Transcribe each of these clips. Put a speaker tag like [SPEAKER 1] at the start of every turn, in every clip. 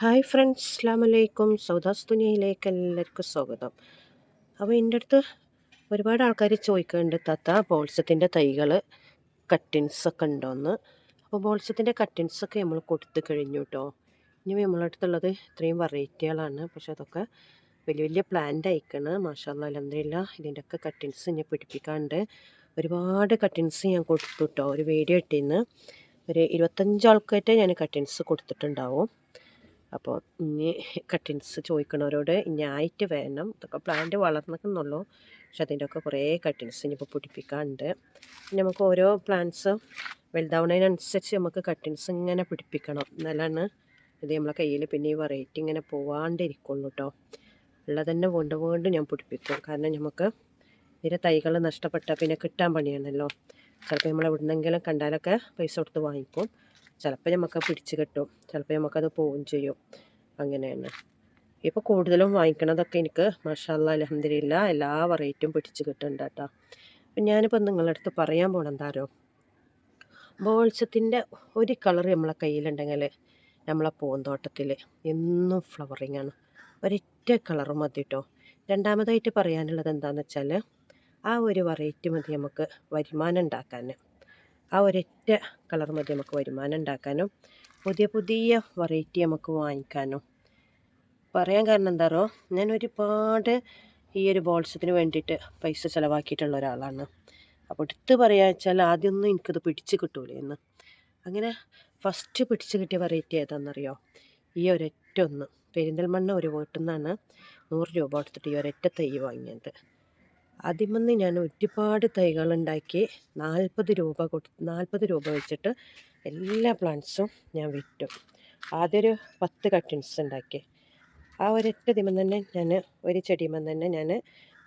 [SPEAKER 1] Hi friends അസ്ലാം വലൈക്കും സൗദാസ് തുനിയയിലേക്ക് എല്ലാവർക്കും സ്വാഗതം. അപ്പോൾ എന്റെ അടുത്ത് ഒരുപാട് ആൾക്കാർ ചോദിക്കുന്നുണ്ട് തത്ത ബോൾസത്തിന്റെ തൈകൾ കട്ടിൻസൊക്കെ ഉണ്ടോയെന്ന് അപ്പോൾ ബോൾസത്തിന്റെ കട്ടിൻസൊക്കെ നമ്മൾ കൊടുത്തു കഴിഞ്ഞു കേട്ടോ ഇനി നമ്മളെ അടുത്തുള്ളത് ഇത്രയും വെറൈറ്റികളാണ്. പക്ഷെ അതൊക്കെ വലിയ വലിയ പ്ലാന്റ് അയക്കണ് മാഷാല്ല അലഹമില്ല ഇതിന്റെയൊക്കെ കട്ടിൻസ് ഇനി പിടിപ്പിക്കാണ്ട് ഒരുപാട് കട്ടിൻസ് ഞാൻ കൊടുത്തു കേട്ടോ ഒരു വീഡിയോ ഇട്ടിന്ന്. ഒരു ഇരുപത്തഞ്ച് ആൾക്കായിട്ട് ഞാൻ കട്ടിൻസ് കൊടുത്തിട്ടുണ്ടാവും. അപ്പോൾ ഇനി കട്ടിൻസ് ചോദിക്കണവരോട് ഇനി ആയിട്ട് വേണം. ഇതൊക്കെ പ്ലാന്റ് വളർന്നിക്കുന്നുള്ളൂ. പക്ഷെ അതിന്റെ ഒക്കെ കുറേ കട്ടിൻസ് ഇനിയിപ്പോൾ പിടിപ്പിക്കാറുണ്ട് പിന്നെ നമുക്ക് ഓരോ പ്ലാന്റ്സ് വലുതാവുന്നതിനനുസരിച്ച് നമുക്ക് കട്ടിൻസ് ഇങ്ങനെ പിടിപ്പിക്കണം. എന്നാലാണ് ഇത് നമ്മളെ കയ്യിൽ പിന്നെ ഈ വെറൈറ്റി ഇങ്ങനെ പോവാണ്ടിരിക്കുള്ളൂ കേട്ടോ ഉള്ളത് തന്നെ വീണ്ടും വീണ്ടും ഞാൻ പിടിപ്പിക്കും. കാരണം നമുക്ക് ഇതിന്റെ തൈകൾ നഷ്ടപ്പെട്ടാൽ പിന്നെ കിട്ടാൻ പണിയാണല്ലോ. ചിലപ്പോൾ നമ്മൾ എവിടുന്നെങ്കിലും കണ്ടാലൊക്കെ പൈസ കൊടുത്ത് വാങ്ങിക്കും. ചിലപ്പോൾ നമുക്ക് പിടിച്ച് കിട്ടും. ചിലപ്പോൾ നമുക്കത് പോവുകയും ചെയ്യും. അങ്ങനെയാണ്. ഇപ്പോൾ കൂടുതലും വാങ്ങിക്കണതൊക്കെ എനിക്ക് മഷാല്ല അലഹമില്ല എല്ലാ വെറൈറ്റിയും പിടിച്ച് കിട്ടുന്നുണ്ട് കേട്ടോ. അപ്പം ഞാനിപ്പോൾ നിങ്ങളുടെ അടുത്ത് പറയാൻ പോകണം എന്താരോ ബോൾസത്തിന്റെ ഒരു കളർ നമ്മളെ കയ്യിലുണ്ടെങ്കിൽ നമ്മളെ പൂന്തോട്ടത്തിൽ എന്നും ഫ്ലവറിങ് ആണ്. ഒരൊറ്റ കളർ മതി കേട്ടോ. രണ്ടാമതായിട്ട് പറയാനുള്ളത് എന്താണെന്ന് വെച്ചാൽ ആ ഒരു വെറൈറ്റി മതി നമുക്ക് വരുമാനം ഉണ്ടാക്കാൻ ആ ഒരൊറ്റ കളർ മതി നമുക്ക് വരുമാനം ഉണ്ടാക്കാനും പുതിയ പുതിയ വെറൈറ്റി നമുക്ക് വാങ്ങിക്കാനും. പറയാൻ കാരണം എന്താ പറയുക ഞാൻ ഒരുപാട് ഈ ഒരു ബോൾസത്തിന് വേണ്ടിയിട്ട് പൈസ ചിലവാക്കിയിട്ടുള്ള ഒരാളാണ്. അപ്പോൾ എടുത്ത് പറയാ വെച്ചാൽ ആദ്യമൊന്നും എനിക്കത് പിടിച്ച് കിട്ടൂലേ എന്ന് അങ്ങനെ ഫസ്റ്റ് പിടിച്ച് കിട്ടിയ വെറൈറ്റി ഏതാണെന്നറിയോ ഈ ഒരൊറ്റ ഒന്ന്. പെരിന്തൽമണ്ണ ഒരു വീട്ടിൽ നിന്നാണ് നൂറ് രൂപ കൊടുത്തിട്ട് ഈ ഒരൊറ്റ തൈ വാങ്ങിയത്. അതിമന്ന് ഞാൻ ഒരുപാട് തൈകളുണ്ടാക്കി നാൽപ്പത് രൂപ കൊടു നാൽപ്പത് രൂപ വെച്ചിട്ട് എല്ലാ പ്ലാന്റ്സും ഞാൻ വിറ്റു. ആദ്യമൊരു പത്ത് കട്ടിൻസ് ഉണ്ടാക്കി. ആ ഒരൊറ്റ ദിമം തന്നെ ഞാൻ ഒരു ചെടിമം തന്നെ ഞാൻ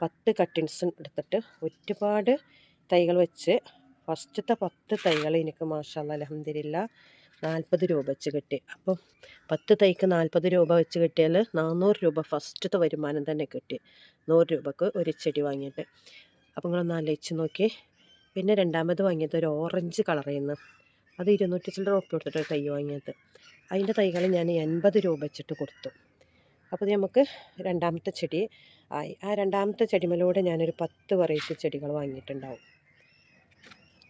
[SPEAKER 1] പത്ത് കട്ടിൻസ് എടുത്തിട്ട് ഒരുപാട് തൈകൾ വെച്ച് ഫസ്റ്റത്തെ പത്ത് തൈകൾ എനിക്ക് മാഷാല്ല അലഹമ്മദില്ല നാൽപ്പത് രൂപ വെച്ച് കിട്ടി. അപ്പോൾ പത്ത് തൈക്ക് നാൽപ്പത് രൂപ വെച്ച് കിട്ടിയാൽ നാനൂറ് രൂപ ഫസ്റ്റത്തെ വരുമാനം തന്നെ കിട്ടി. നൂറ് രൂപക്ക് ഒരു ചെടി വാങ്ങിയിട്ട്. അപ്പോൾ നിങ്ങളൊന്ന് ആലോചിച്ച് നോക്കി പിന്നെ രണ്ടാമത് വാങ്ങിയത് ഒരു ഓറഞ്ച് കളറിൽ നിന്ന് അത് ഇരുന്നൂറ്റി ചില്ലറ ഉപ്പ് കൊടുത്തിട്ട് തൈ വാങ്ങിയത്. അതിന്റെ തൈകൾ ഞാൻ എൺപത് രൂപ വെച്ചിട്ട് കൊടുത്തു. അപ്പോൾ നമുക്ക് രണ്ടാമത്തെ ചെടി ആയി. ആ രണ്ടാമത്തെ ചെടിമലൂടെ ഞാനൊരു പത്ത് വെറൈറ്റി ചെടികൾ വാങ്ങിയിട്ടുണ്ടാവും.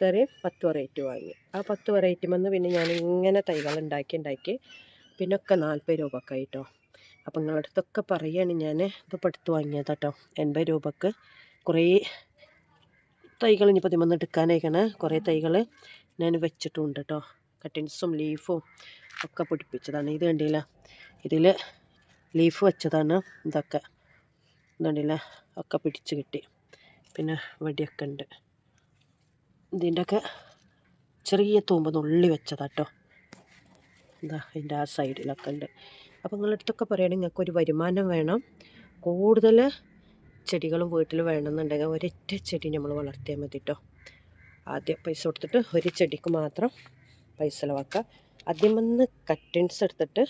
[SPEAKER 1] ഇത്രയും പത്ത് വെറൈറ്റി വാങ്ങി. ആ പത്ത് വെറൈറ്റി വന്ന് പിന്നെ ഞാൻ ഇങ്ങനെ തൈകൾ ഉണ്ടാക്കി ഉണ്ടാക്കി പിന്നെ ഒക്കെ നാൽപ്പത് രൂപക്ക് ആയിട്ടോ അപ്പം നിങ്ങളുടെ അടുത്തൊക്കെ പറയുകയാണ് ഞാൻ ഇത് പഠിത്ത് വാങ്ങിയത് കേട്ടോ എൺപത് രൂപക്ക്. കുറേ തൈകൾ ഇനി പതിമൂന്ന് എടുക്കാനായിക്കണേ. കുറേ തൈകൾ ഞാൻ വെച്ചിട്ടുണ്ട് കേട്ടോ കട്ടിൻസും ലീഫും ഒക്കെ പിടിപ്പിച്ചതാണ്. ഇത് കണ്ടില്ല? ഇതിൽ ലീഫ് വെച്ചതാണ്. ഇതൊക്കെ. ഇതുണ്ടല്ലേ ഒക്കെ പിടിച്ച് കിട്ടി. പിന്നെ വടിയൊക്കെ ഉണ്ട് ഇതിന്റെയൊക്കെ ചെറിയ തൂമ്പ് നുള്ളി വെച്ചതാട്ടോ. എന്താ അതിന്റെ ആ സൈഡിലൊക്കെ ഉണ്ട്. അപ്പോൾ നിങ്ങളടുത്തൊക്കെ പറയുകയാണെങ്കിൽ നിങ്ങൾക്ക് ഒരു വരുമാനം വേണം. കൂടുതൽ ചെടികളും വീട്ടിൽ വേണമെന്നുണ്ടെങ്കിൽ ഒരൊറ്റ ചെടി നമ്മൾ വളർത്തിയാൽ മതി കേട്ടോ ആദ്യം പൈസ കൊടുത്തിട്ട് ഒരു ചെടിക്ക് മാത്രം പൈസ ചിലവാക്കുക. ആദ്യം വന്ന് കട്ടിൻസ് എടുത്തിട്ട്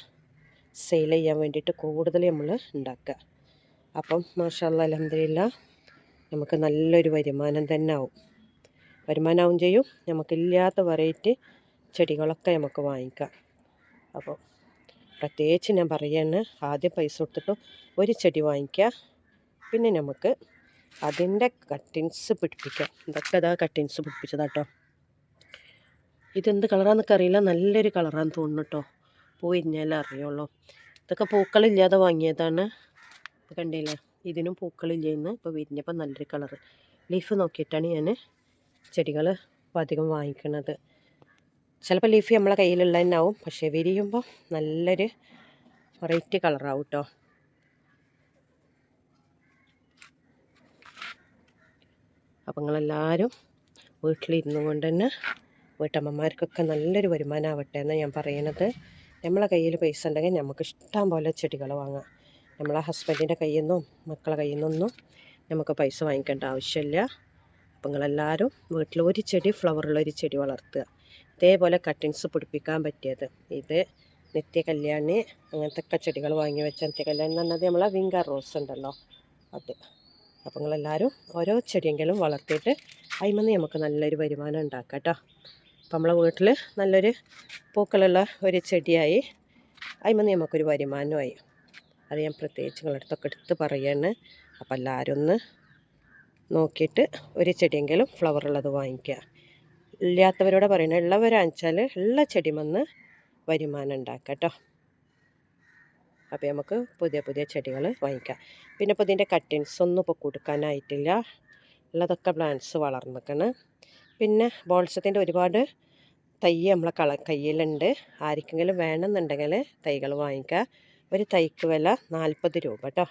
[SPEAKER 1] സെയിൽ ചെയ്യാൻ വേണ്ടിയിട്ട് കൂടുതൽ നമ്മൾ ഉണ്ടാക്കുക. അപ്പം മാഷാല്ല അലഹമില്ല നമുക്ക് നല്ലൊരു വരുമാനം തന്നെ ആവും. വരുമാനമാവും ചെയ്യും. നമുക്കില്ലാത്ത വെറൈറ്റി ചെടികളൊക്കെ നമുക്ക് വാങ്ങിക്കാം. അപ്പോൾ പ്രത്യേകിച്ച് ഞാൻ പറയുകയാണ് ആദ്യം പൈസ കൊടുത്തിട്ട് ഒരു ചെടി വാങ്ങിക്കുക പിന്നെ നമുക്ക് അതിന്റെ കട്ടിങ്സ് പിടിപ്പിക്കാം. ഇതൊക്കെ അതാ കട്ടിങ്സ് പിടിപ്പിച്ചതാട്ടോ. ഇതെന്ത് കളറാണെന്നൊക്കെ അറിയില്ല. നല്ലൊരു കളറാന്ന് തോന്നുന്നു കേട്ടോ പൂ ഇരിഞ്ഞാലേ അറിയുള്ളൂ. ഇതൊക്കെ പൂക്കളില്ലാതെ വാങ്ങിയതാണ്. കണ്ടില്ലേ? ഇതിനും പൂക്കളില്ലേന്ന് ഇപ്പോൾ വിരിഞ്ഞപ്പോൾ നല്ലൊരു കളറ്. ലീഫ് നോക്കിയിട്ടാണ് ഞാൻ ചെടികൾ അധികം വാങ്ങിക്കുന്നത് ചിലപ്പോൾ ലീഫ് നമ്മളെ കയ്യിലുള്ള തന്നെ ആവും പക്ഷേ വിരിയുമ്പോൾ നല്ലൊരു വെറൈറ്റി കളറാവും കേട്ടോ അപ്പം നിങ്ങളെല്ലാവരും വീട്ടിലിരുന്നു കൊണ്ട് തന്നെ വീട്ടമ്മമാർക്കൊക്കെ നല്ലൊരു വരുമാനമാവട്ടെ എന്ന് ഞാൻ പറയണത്. നമ്മളെ കയ്യിൽ പൈസ ഉണ്ടെങ്കിൽ നമുക്ക് ഇഷ്ടം പോലെ ചെടികൾ വാങ്ങാം. നമ്മളെ ഹസ്ബൻഡിന്റെ കയ്യിൽ നിന്നും മക്കളെ കയ്യിൽ നിന്നൊന്നും നമുക്ക് പൈസ വാങ്ങിക്കേണ്ട ആവശ്യമില്ല. അപ്പം നിങ്ങളെല്ലാവരും വീട്ടിൽ ഒരു ചെടി ഫ്ലവറുള്ള ഒരു ചെടി വളർത്തുക. ഇതേപോലെ കട്ടിങ്സ് പിടിപ്പിക്കാൻ പറ്റിയത്. ഇത് നിത്യ കല്യാണി അങ്ങനത്തെ ചെടികൾ വാങ്ങി വെച്ച നിത്യ കല്യാണി എന്ന് പറഞ്ഞാൽ നമ്മളെ വിങ്കാർ റോസ് ഉണ്ടല്ലോ അത്. അപ്പോൾ നിങ്ങളെല്ലാവരും ഓരോ ചെടിയെങ്കിലും വളർത്തിയിട്ട് അതിമെന്ന് നമുക്ക് നല്ലൊരു വരുമാനം ഉണ്ടാക്കാം കേട്ടോ. അപ്പം നമ്മളെ വീട്ടിൽ നല്ലൊരു പൂക്കളുള്ള ഒരു ചെടിയായി അതിമെന്ന് നമുക്കൊരു വരുമാനമായി. അത് ഞാൻ പ്രത്യേകിച്ച് നിങ്ങളടുത്തൊക്കെ എടുത്ത് പറയാണ്. അപ്പോൾ എല്ലാവരും ഒന്ന് നോക്കിയിട്ട് ഒരു ചെടിയെങ്കിലും ഫ്ലവർ ഉള്ളത് വാങ്ങിക്കുക. ഇല്ലാത്തവരോട് പറയുന്നത് ഉള്ളവരാണെച്ചാൽ ഉള്ള ചെടിമെന്ന് വരുമാനം ഉണ്ടാക്കുക കേട്ടോ അപ്പോൾ നമുക്ക് പുതിയ പുതിയ ചെടികൾ വാങ്ങിക്കാം. പിന്നെ ഇപ്പോൾ ഇതിന്റെ കട്ടിങ്സ് ഒന്നും ഇപ്പോൾ കൊടുക്കാനായിട്ടില്ല. ഉള്ളതൊക്കെ പ്ലാന്റ്സ് വളർന്നിക്കണം. പിന്നെ ബോൾസത്തിന്റെ ഒരുപാട് തൈ നമ്മളെ കള കയ്യിലുണ്ട്. ആർക്കെങ്കിലും വേണമെന്നുണ്ടെങ്കിൽ തൈകൾ വാങ്ങിക്കുക. ഒരു തൈക്ക് വില നാൽപ്പത് രൂപ കേട്ടോ